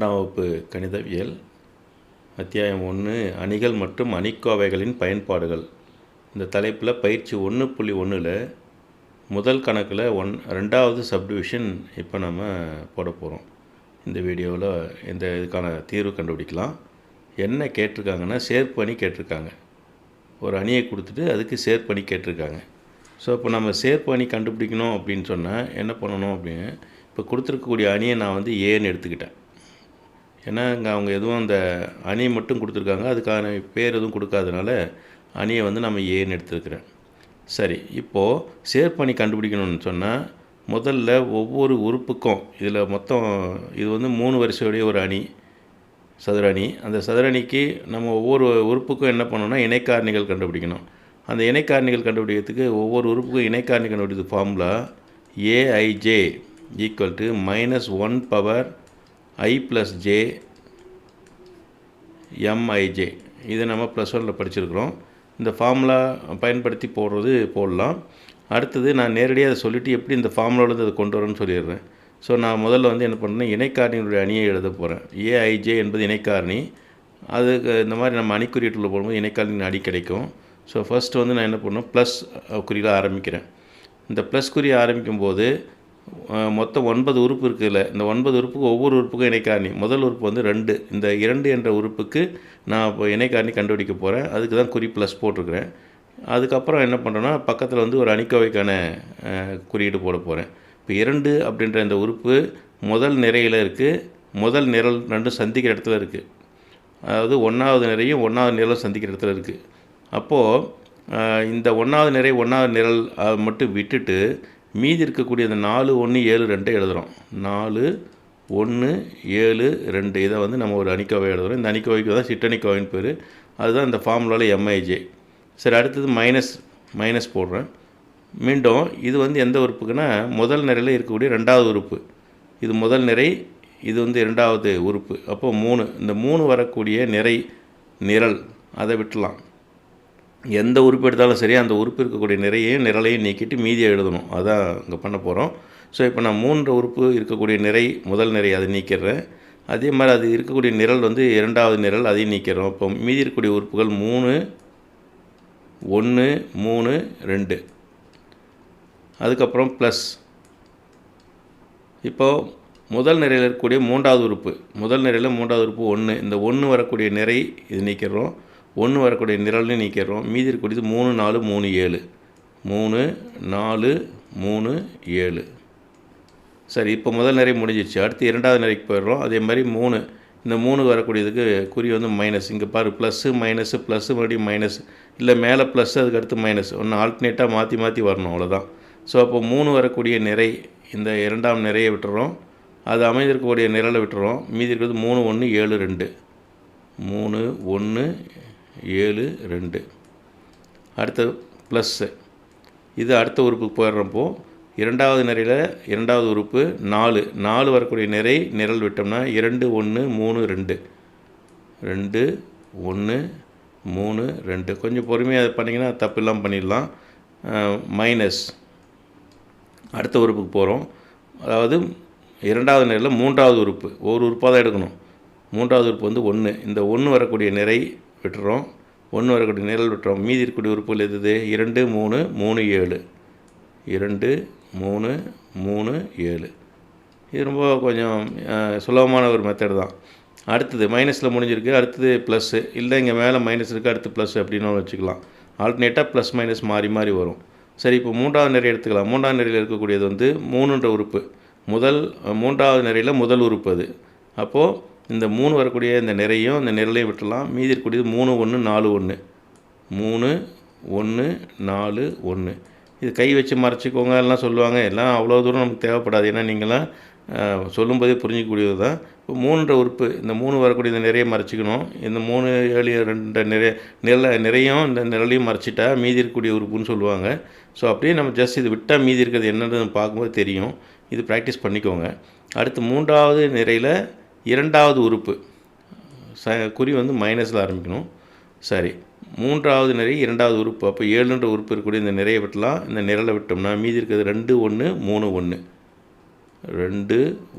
பன்னெண்டாம் வகுப்பு கணிதவியல் அத்தியாயம் ஒன்று அணிகள் மற்றும் அணிக்கோவைகளின் பயன்பாடுகள். இந்த தலைப்பில் பயிற்சி ஒன்று புள்ளி ஒன்றில் முதல் கணக்கில் ஒன் ரெண்டாவது சப்டிவிஷன் இப்போ நம்ம போட போகிறோம் இந்த வீடியோவில் இந்த இதுக்கான தீர்வு கண்டுபிடிக்கலாம். என்ன கேட்டிருக்காங்கன்னா சேர்ப்பு அணி கேட்டிருக்காங்க. ஒரு அணியை கொடுத்துட்டு அதுக்கு சேர்ப்பு அணி கேட்டிருக்காங்க. ஸோ இப்போ நம்ம சேர்ப்பு அணி கண்டுபிடிக்கணும் அப்படின்னு சொன்னால் என்ன பண்ணணும் அப்படின்னு இப்போ கொடுத்துருக்கக்கூடிய அணியை நான் வந்து ஏன்னு எடுத்துக்கிட்டேன். ஏன்னா இங்கே அவங்க எதுவும் அந்த அணி மட்டும் கொடுத்துருக்காங்க. அதுக்கான பேர் எதுவும் கொடுக்காதனால அணியை வந்து நம்ம ஏன்னு எடுத்துருக்கிறேன். சரி இப்போது சேர்ப்பணி கண்டுபிடிக்கணும்னு சொன்னால் முதல்ல ஒவ்வொரு உறுப்புக்கும் இதில் மொத்தம் இது வந்து மூணு வரிசையுடைய ஒரு அணி சதுர அணி. அந்த சதுர அணிக்கு நம்ம ஒவ்வொரு உறுப்புக்கும் என்ன பண்ணணும்னா இணைக்காரணிகள் கண்டுபிடிக்கணும். அந்த இணைக்காரணிகள் கண்டுபிடிக்கிறதுக்கு ஒவ்வொரு உறுப்புக்கும் இணைக்காரணி கண்டுபிடிக்கிறது formula AIJ equal to minus one power I plus J MIJ இது நம்ம ப்ளஸ் ஒனில் படிச்சிருக்கிறோம். இந்த ஃபார்முலா பயன்படுத்தி போடுறது போடலாம். அடுத்தது நான் நேரடியாக அதை சொல்லிவிட்டு எப்படி இந்த ஃபார்முலாவிலேருந்து அதை கொண்டு வரேன்னு சொல்லிடுறேன். ஸோ நான் முதல்ல வந்து என்ன பண்ணேன் இணைக்காரணியினுடைய அணியை எழுத போகிறேன் ஏஐஜே என்பது இணைக்காரணி. அதுக்கு இந்த மாதிரி நம்ம அணிக்குறியீட்டில் போடும்போது இணைக்காரணியின் அடி கிடைக்கும். ஸோ ஃபஸ்ட்டு வந்து நான் என்ன பண்ணணும் ப்ளஸ் குறியில் ஆரம்பிக்கிறேன். இந்த ப்ளஸ் குறியை ஆரம்பிக்கும் போது மொத்தம் ஒன்பது உறுப்பு இருக்குதுல்ல. இந்த ஒன்பது உறுப்புக்கு ஒவ்வொரு உறுப்புக்கும் இணைக்காரணி முதல் உறுப்பு வந்து ரெண்டு. இந்த இரண்டு என்ற உறுப்புக்கு நான் இப்போ இணைக்காரணி கண்டுபிடிக்க போகிறேன் அதுக்கு தான் குறி ப்ளஸ் போட்டிருக்கிறேன். அதுக்கப்புறம் என்ன பண்ணுறேன்னா பக்கத்தில் வந்து ஒரு அணிக்கோவைக்கான குறியீடு போட போகிறேன் இப்போ இரண்டு அப்படின்ற இந்த உறுப்பு முதல் நிறையில் இருக்குது முதல் நிரல் ரெண்டும் சந்திக்கிற இடத்துல இருக்குது அதாவது ஒன்றாவது நிறையும் ஒன்றாவது நிரலும் சந்திக்கிற இடத்துல இருக்குது அப்போது இந்த ஒன்றாவது நிறை ஒன்றாவது நிரல் அதை மட்டும் விட்டுட்டு மீதி இருக்கக்கூடிய அந்த நாலு ஒன்று ஏழு ரெண்டை எழுதுகிறோம் நாலு ஒன்று ஏழு ரெண்டு. இதை வந்து நம்ம ஒரு அணிக்கோவை எழுதுகிறோம் இந்த அணிக்கோவைக்கு தான் சிட்டணிக்கோவைன்னு பேர். அதுதான் இந்த ஃபார்முலாவில் எம்ஐஜே சரி அடுத்தது மைனஸ் மைனஸ் போடுறேன். மீண்டும் இது வந்து எந்த உறுப்புக்குன்னா முதல் நிறையில் இருக்கக்கூடிய ரெண்டாவது உறுப்பு. இது முதல் நிறை இது வந்து இரண்டாவது உறுப்பு. அப்போ மூணு. இந்த மூணு வரக்கூடிய நிறை நிரல் அதை விட்டுலாம். எந்த உறுப்பு எடுத்தாலும் சரி அந்த உறுப்பு இருக்கக்கூடிய நிறையையும் நிரலையும் நீக்கிட்டு மீதியை எழுதணும். அதான் இங்கே பண்ண போகிறோம் ஸோ இப்போ நான் மூன்று உறுப்பு இருக்கக்கூடிய நிறை முதல் நிறை அதை நீக்கிடுறேன். அதே மாதிரி அது இருக்கக்கூடிய நிரல் வந்து இரண்டாவது நிரல் அதையும் நீக்கிறோம் இப்போ மீதி இருக்கக்கூடிய உறுப்புகள் மூணு ஒன்று மூணு ரெண்டு. அதுக்கப்புறம் ப்ளஸ் இப்போது முதல் நிறையில் இருக்கக்கூடிய மூன்றாவது உறுப்பு. முதல் நிறையில் மூன்றாவது உறுப்பு ஒன்று இந்த ஒன்று வரக்கூடிய நிறை இது நீக்கிறோம் ஒன்று வரக்கூடிய நிரல்னு நீக்கிறோம் மீதி இருக்கக்கூடியது மூணு நாலு மூணு ஏழு. மூணு நாலு மூணு ஏழு. சரி இப்போ முதல் நிறை முடிஞ்சிடுச்சு அடுத்து இரண்டாவது நிறைக்கு போயிடுறோம். அதே மாதிரி மூணு. இந்த மூணு வரக்கூடியதுக்கு குறி வந்து மைனஸ் இங்கே பாரு ப்ளஸ்ஸு மைனஸு ப்ளஸ்ஸு மறுபடியும் மைனஸ் இல்லை மேலே ப்ளஸ் அதுக்கு அடுத்து மைனஸ் ஒன்று ஆல்டர்னேட்டாக மாற்றி மாற்றி வரணும் அவ்வளோதான் ஸோ அப்போ மூணு வரக்கூடிய நிறை இந்த இரண்டாம் நிறையை விட்டுறோம். அது அமைந்திருக்கக்கூடிய நிரலை விட்டுறோம். மீதி இருக்கிறது மூணு ஒன்று ஏழு ரெண்டு. மூணு ஒன்று ஏழு ரெண்டு. அடுத்த ப்ளஸ்ஸு இது அடுத்த உறுப்புக்கு போயிடுறப்போ இரண்டாவது நிறையில் இரண்டாவது உறுப்பு நாலு. நாலு வரக்கூடிய நிறை நிரல் விட்டோம்னா இரண்டு ஒன்று மூணு ரெண்டு. ரெண்டு ஒன்று மூணு ரெண்டு. கொஞ்சம் பொறுமையாக அதை பண்ணிங்கன்னா தப்பு இல்லாமல் பண்ணிடலாம். மைனஸ் அடுத்த உறுப்புக்கு போகிறோம் அதாவது இரண்டாவது நிலையில் மூன்றாவது உறுப்பு. ஒரு உறுப்பாக தான் எடுக்கணும். மூன்றாவது உறுப்பு வந்து ஒன்று இந்த ஒன்று வரக்கூடிய நிறை விட்டுறோம். ஒன்று வரக்கூடிய நிரல் விட்டுறோம். மீதி இருக்கக்கூடிய உறுப்புகள் எது இரண்டு மூணு மூணு ஏழு. இரண்டு மூணு மூணு ஏழு. இது ரொம்ப கொஞ்சம் சுலபமான ஒரு மெத்தட் தான். அடுத்தது மைனஸில் முடிஞ்சிருக்கு. அடுத்தது ப்ளஸ்ஸு இல்லை இங்கே மேலே மைனஸ் இருக்குது அடுத்து ப்ளஸ் அப்படின்னு வச்சுக்கலாம். ஆல்டர்னேட்டாக ப்ளஸ் மைனஸ் மாறி மாறி வரும். சரி இப்போ மூன்றாவது நிறைய எடுத்துக்கலாம். மூன்றாவது நிறையில் இருக்கக்கூடியது வந்து மூணுன்ற உறுப்பு. முதல் மூன்றாவது நிறையில் முதல் உறுப்பு அது. அப்போது இந்த மூணு வரக்கூடிய இந்த நிறையும் இந்த நிரலையும் விட்டுலாம் மீதி இருக்கக்கூடியது மூணு ஒன்று நாலு ஒன்று மூணு ஒன்று நாலு ஒன்று இது கை வச்சு மறைச்சிக்கோங்க எல்லாம் சொல்லுவாங்க. எல்லாம் அவ்வளோ தூரம் நமக்கு தேவைப்படாது. ஏன்னா நீங்களாம் சொல்லும்போதே புரிஞ்சிக்கக்கூடியது தான். இப்போ மூணுன்ற உறுப்பு இந்த மூணு வரக்கூடிய இந்த நிறைய மறைச்சிக்கணும். இந்த மூணு ஏழு ரெண்டு நிறைய நில நிறையும் இந்த நிரலையும் மறைச்சிட்டா மீதி இருக்கக்கூடிய உறுப்புன்னு சொல்லுவாங்க. ஸோ அப்படியே நம்ம ஜஸ்ட் இது விட்டால் மீதி இருக்கிறது என்னன்னு பார்க்கும்போது தெரியும். இது ப்ராக்டிஸ் பண்ணிக்கோங்க. அடுத்து மூன்றாவது நிறையில் இரண்டாவது உறுப்பு. ச குறி வந்து மைனஸில் ஆரம்பிக்கணும். சரி. மூன்றாவது நிறை இரண்டாவது உறுப்பு. அப்போ ஏழுன்ற உறுப்பு இருக்கக்கூடிய இந்த நிறையை விட்டலாம். இந்த நிரலை விட்டோம்னா மீதி இருக்கிறது ரெண்டு ஒன்று மூணு ஒன்று ரெண்டு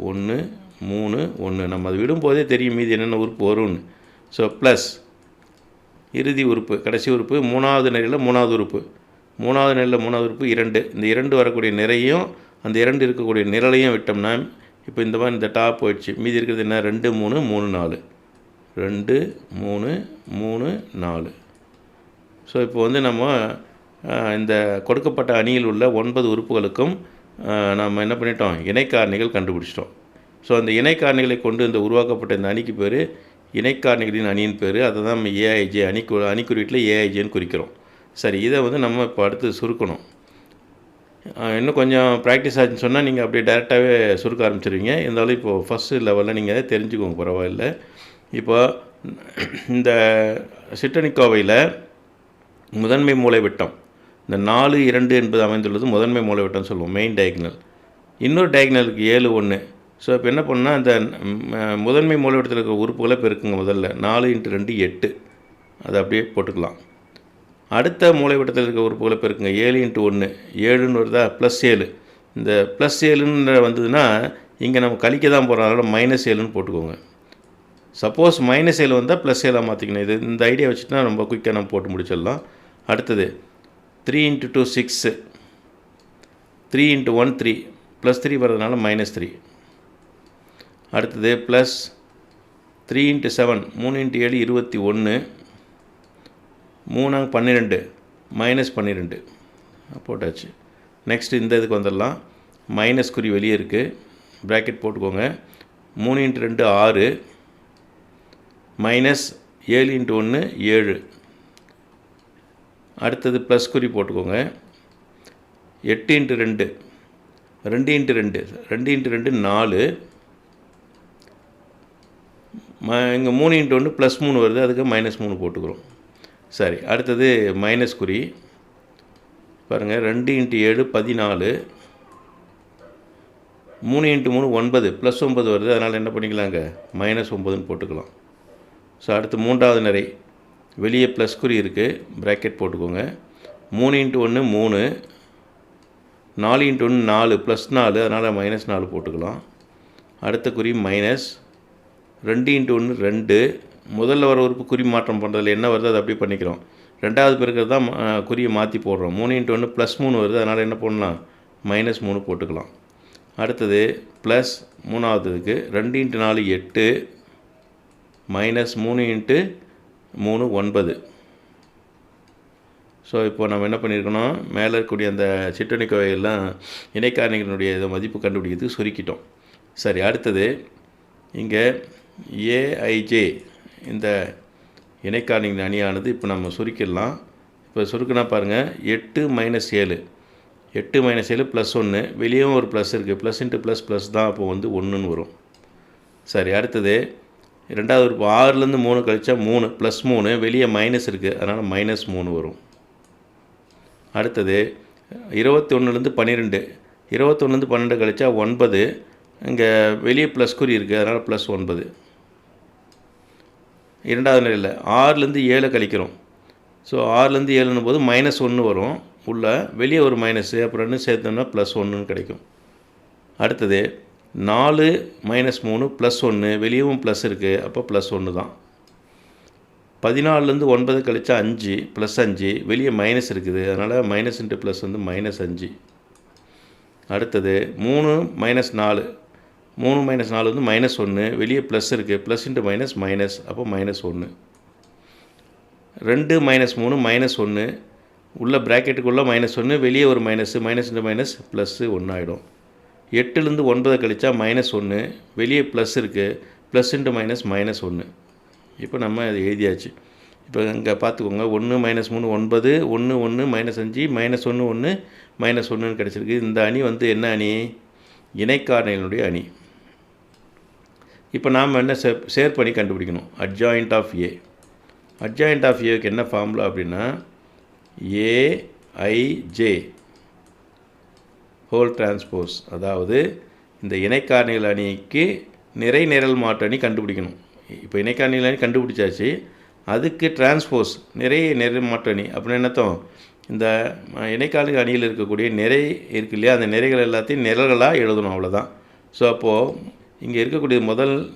ஒன்று மூணு ஒன்று நம்ம அதை விடும்போதே தெரியும் மீதி என்னென்ன உறுப்பு வரும்னு. ஸோ ப்ளஸ் இறுதி உறுப்பு கடைசி உறுப்பு மூணாவது நிலையில் மூணாவது உறுப்பு. மூணாவது நிலையில் மூணாவது உறுப்பு இரண்டு. இந்த இரண்டு வரக்கூடிய நிறையும் அந்த இரண்டு இருக்கக்கூடிய நிரலையும் விட்டோம்னா இப்போ இந்த மாதிரி இந்த டாப் போயிடுச்சு. மீதி இருக்கிறது என்ன? ரெண்டு மூணு மூணு நாலு. ரெண்டு மூணு மூணு நாலு. ஸோ இப்போ வந்து நம்ம இந்த கொடுக்கப்பட்ட அணியில் உள்ள ஒன்பது உறுப்புகளுக்கும் நம்ம என்ன பண்ணிட்டோம்? இணைக்காரணிகள் கண்டுபிடிச்சிட்டோம். ஸோ அந்த இணைக்காரணிகளை கொண்டு இந்த உருவாக்கப்பட்ட இந்த அணிக்கு பேர் இணைக்காரணிகளின் அணியின் பேர். அதை தான் நம்ம ஏஐஜே அணி அணிக்குறியீட்டில் ஏஐஜேன்னு குறிக்கிறோம். சரி இதை வந்து நம்ம இப்போ அடுத்து சுருக்கணும். இன்னும் கொஞ்சம் ப்ராக்டிஸ் ஆச்சுன்னு சொன்னால் நீங்கள் அப்படியே டேரெக்டாகவே சுருக்க ஆரம்பிச்சிருவீங்க. இருந்தாலும் இப்போது ஃபஸ்ட்டு லெவலில் நீங்கள் தெரிஞ்சுக்கோங்க பரவாயில்ல. இப்போ இந்த சிட்டனிக்கோவையில் முதன்மை மூலைவிட்டம் இந்த நாலு இரண்டு என்பது அமைந்துள்ளது முதன்மை மூளைவிட்டம் சொல்லுவோம் மெயின் டயக்னல் இன்னொரு டயக்னலுக்கு ஏழு ஒன்று ஸோ இப்போ என்ன பண்ணால் அந்த முதன்மை மூலைவிட்டத்தில் இருக்கிற உறுப்புகளை பெருக்குங்க முதல்ல. நாலு இன்ட்டு ரெண்டு எட்டு. அதை அப்படியே போட்டுக்கலாம். அடுத்த மூலைவிட்டத்தில் இருக்க உறுப்புகளை பெருக்குங்க. ஏழு இன்ட்டு ஒன்று ஏழுன்னு வருதா? ப்ளஸ் ஏழு. இந்த ப்ளஸ் ஏழுன்ற வந்ததுன்னா இங்கே நம்ம கழிக்க தான் போகிறோம் அதனால் மைனஸ் ஏழுன்னு போட்டுக்கோங்க. சப்போஸ் மைனஸ் ஏழு வந்தால் ப்ளஸ் ஏழாக மாற்றிக்கணும் இது இந்த ஐடியா வச்சுட்டுனா ரொம்ப குயிக்காக நம்ம போட்டு முடிச்சிடலாம். அடுத்தது three into two six three into one three plus three வர்றதுனால மைனஸ் த்ரீ அடுத்தது ப்ளஸ் த்ரீ இன்ட்டு செவன் மூணு இன்ட்டு ஏழு இருபத்தி ஒன்று மூணாங்க பன்னிரெண்டு மைனஸ் பன்னிரெண்டு. போட்டாச்சு. நெக்ஸ்ட் இந்த இதுக்கு வந்துடலாம். மைனஸ் குறி வெளியே இருக்குது ப்ராக்கெட் போட்டுக்கோங்க. மூணு இன்ட்டு ரெண்டு ஆறு. மைனஸ் ஏழு இன்ட்டு ஒன்று ஏழு. அடுத்தது ப்ளஸ் குறி போட்டுக்கோங்க. எட்டு இன்ட்டு ரெண்டு ரெண்டு இன்ட்டு ரெண்டு ரெண்டு இன்ட்டு ரெண்டு நாலு. ம இங்கே மூணு இன்ட்டு ஒன்று ப்ளஸ் மூணு வருது. அதுக்கு மைனஸ் மூணு போட்டுக்கிறோம். சரி அடுத்தது மைனஸ் குறி. பாருங்கள் ரெண்டு இன்ட்டு ஏழு பதினாலு. மூணு இன்ட்டு மூணு ஒன்பது. ப்ளஸ் ஒன்பது வருது அதனால் என்ன பண்ணிக்கலாங்க? மைனஸ் ஒம்பதுன்னு போட்டுக்கலாம். ஸோ அடுத்து மூன்றாவது நிறை. வெளியே ப்ளஸ் குறி இருக்குது ப்ராக்கெட் போட்டுக்கோங்க. மூணு இன்ட்டு ஒன்று மூணு. நாலு இன்ட்டு ஒன்று நாலு ப்ளஸ் நாலு அதனால் மைனஸ் நாலு போட்டுக்கலாம். அடுத்த குறி மைனஸ் ரெண்டு இன்ட்டு ஒன்று ரெண்டு. முதல்ல வர உறுப்பு குறி மாற்றம் பண்ணுறதுல என்ன வருது அதை அப்படியே பண்ணிக்கிறோம். ரெண்டாவது பிறகு தான் குறியை மாற்றி போடுறோம். மூணு இன்ட்டு ஒன்று ப்ளஸ் மூணு வருது அதனால் என்ன பண்ணலாம்? மைனஸ் மூணு போட்டுக்கலாம். அடுத்தது ப்ளஸ் மூணாவதுக்கு ரெண்டு இன்ட்டு நாலு எட்டு மைனஸ் மூணு இன்ட்டு மூணு ஒன்பது. ஸோ இப்போ நம்ம என்ன பண்ணியிருக்கணும் மேலே இருக்கக்கூடிய அந்த சிற்றணிக்கோவையெல்லாம் இணைக்காரணிகளுடைய மதிப்பு கண்டுபிடிக்கிறதுக்கு சுருக்கிட்டோம். சரி அடுத்தது இங்கே ஏஐஜே இந்த இணைக்காரணிகளின் அணியானது இப்போ நம்ம சுருக்கிடலாம். இப்போ சுருக்குனா பாருங்கள் எட்டு மைனஸ் ஏழு. எட்டு மைனஸ் ஏழு ப்ளஸ் ஒன்று வெளியேவும் ஒரு ப்ளஸ் இருக்குது ப்ளஸ் இன்ட்டு ப்ளஸ் ப்ளஸ் தான் அப்போ வந்து ஒன்றுன்னு வரும். சரி அடுத்தது. ரெண்டாவது உறுப்பு ஆறுலேருந்து மூணு கழிச்சா மூணு ப்ளஸ் மூணு. வெளியே மைனஸ் இருக்குது அதனால் மைனஸ் மூணு வரும். அடுத்தது இருபத்தி ஒன்றுலேருந்து பன்னிரெண்டு. இருபத்தொன்னுலேருந்து பன்னெண்டு கழிச்சா ஒன்பது. இங்கே வெளியே ப்ளஸ் குறி இருக்குது அதனால் ப்ளஸ் ஒன்பது. இரண்டாவது நிலையில் ஆறுலேருந்து ஏழை கழிக்கிறோம். ஸோ ஆறுலேருந்து ஏழுன்னும் போது மைனஸ் ஒன்று வரும். உள்ள வெளியே ஒரு மைனஸு அப்புறம் ரெண்டு சேர்த்தோம்னா ப்ளஸ் ஒன்றுன்னு கிடைக்கும். அடுத்தது நாலு மைனஸ் மூணு ப்ளஸ் ஒன்று வெளியவும் ப்ளஸ் இருக்குது அப்போ ப்ளஸ் ஒன்று தான். பதினாலுலேருந்து ஒன்பது கழிச்சா அஞ்சு ப்ளஸ் அஞ்சு வெளியே மைனஸ் இருக்குது. அதனால் மைனஸ் இன்ட்டு ப்ளஸ் வந்து மைனஸ் அஞ்சு. அடுத்தது மூணு மைனஸ் நாலு. மூணு மைனஸ் நாலு வந்து மைனஸ் ஒன்று வெளியே ப்ளஸ் இருக்குது ப்ளஸ் இன்ட்டு மைனஸ் மைனஸ் அப்போ மைனஸ் ஒன்று ரெண்டு மைனஸ் மூணு மைனஸ் ஒன்று உள்ள ப்ராக்கெட்டுக்குள்ளே மைனஸ் ஒன்று வெளியே ஒரு minus minus into minus plus ஒன்று ஆகிடும் எட்டுலேருந்து ஒன்பதை கழித்தா மைனஸ் ஒன்று வெளியே ப்ளஸ் இருக்குது ப்ளஸ் இன்ட்டு மைனஸ் மைனஸ் ஒன்று இப்போ நம்ம அது எழுதியாச்சு. இப்போ இங்கே பார்த்துக்கோங்க. ஒன்று மைனஸ் மூணு ஒன்பது. ஒன்று ஒன்று மைனஸ் அஞ்சு. மைனஸ் ஒன்று ஒன்று மைனஸ் ஒன்றுன்னு கிடச்சிருக்கு. இந்த அணி வந்து என்ன அணி? இணைக்காரணிகளுடைய அணி. இப்போ நாம் என்ன சே சேர் பண்ணி கண்டுபிடிக்கணும். Adjoint of A adjoint of ஏக்கு என்ன ஃபார்முலா அப்படின்னா ஏஐஜே ஹோல் டிரான்ஸ்போஸ் அதாவது இந்த இணைக்காரணிகள் அணிக்கு நிறை நிரல் மாற்று அணி கண்டுபிடிக்கணும். இப்போ இணைக்காரணிகள் அணி கண்டுபிடிச்சாச்சு அதுக்கு டிரான்ஸ்போஸ் நிறைய நிறை மாற்று அணி. அப்படின்னு என்னத்தோம் இந்த அஹ், அணியில் இருக்கக்கூடிய நிறை இருக்கு இல்லையா? அந்த நிறைகள் எல்லாத்தையும் நிரல்களாக எழுதணும் அவ்வளோதான் ஸோ அப்போது இங்கே இருக்கக்கூடிய முதல்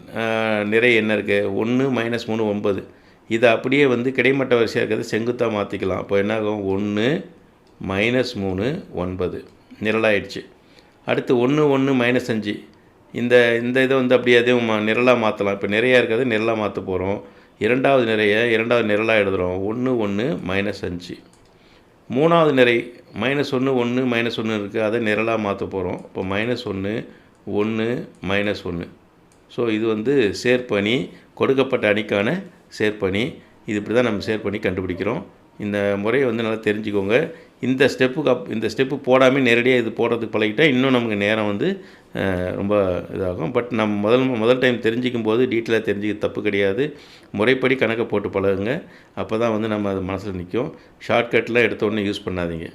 நிறை என்ன இருக்குது ஒன்று மைனஸ் மூணு ஒன்பது. இதை அப்படியே வந்து கிடைமட்ட வரிசையாக இருக்கிறது செங்குத்தாக மாற்றிக்கலாம் அப்போ என்ன ஆகும்? ஒன்று மைனஸ் மூணு ஒன்பது. நிரலாயிடுச்சு. அடுத்து ஒன்று ஒன்று மைனஸ் அஞ்சு. இந்த இந்த இதை வந்து அப்படியே அதையும் மா- நிரலாக மாற்றலாம் இப்போ நிறையா இருக்கிறது நிரலாக மாற்ற போகிறோம் இரண்டாவது நிறைய இரண்டாவது நிரலாக எழுதுகிறோம் ஒன்று ஒன்று மைனஸ் அஞ்சு. மூணாவது நிறை மைனஸ் ஒன்று ஒன்று மைனஸ் ஒன்று இருக்குது அதை நிரலாக மாற்ற போகிறோம் இப்போ மைனஸ் ஒன்று ஒன்று மைனஸ் ஒன்று ஸோ இது வந்து சேர்ப்பணி கொடுக்கப்பட்ட அணிக்கான சேர்ப்பணி. இது இப்படி தான் நம்ம சேர்ப்பணி கண்டுபிடிக்கிறோம். இந்த முறையை வந்து நல்லா தெரிஞ்சுக்கோங்க. இந்த ஸ்டெப்புக்கு அப் இந்த ஸ்டெப்பு போடாமல் நேரடியாக இது போடுறதுக்கு பழகிட்டால் இன்னும் நமக்கு நேரம் வந்து ரொம்ப இதாகும். பட் நம்ம முதல் முதல் டைம் தெரிஞ்சிக்கும் போது டீட்டெயிலாக தெரிஞ்சுக்க தப்பு கிடையாது. முறைப்படி கணக்கை போட்டு பழகுங்க. அப்போ தான் வந்து நம்ம அது மனசில் நிற்கும் ஷார்ட்கட்டில் எடுத்த உடனே யூஸ் பண்ணாதீங்க.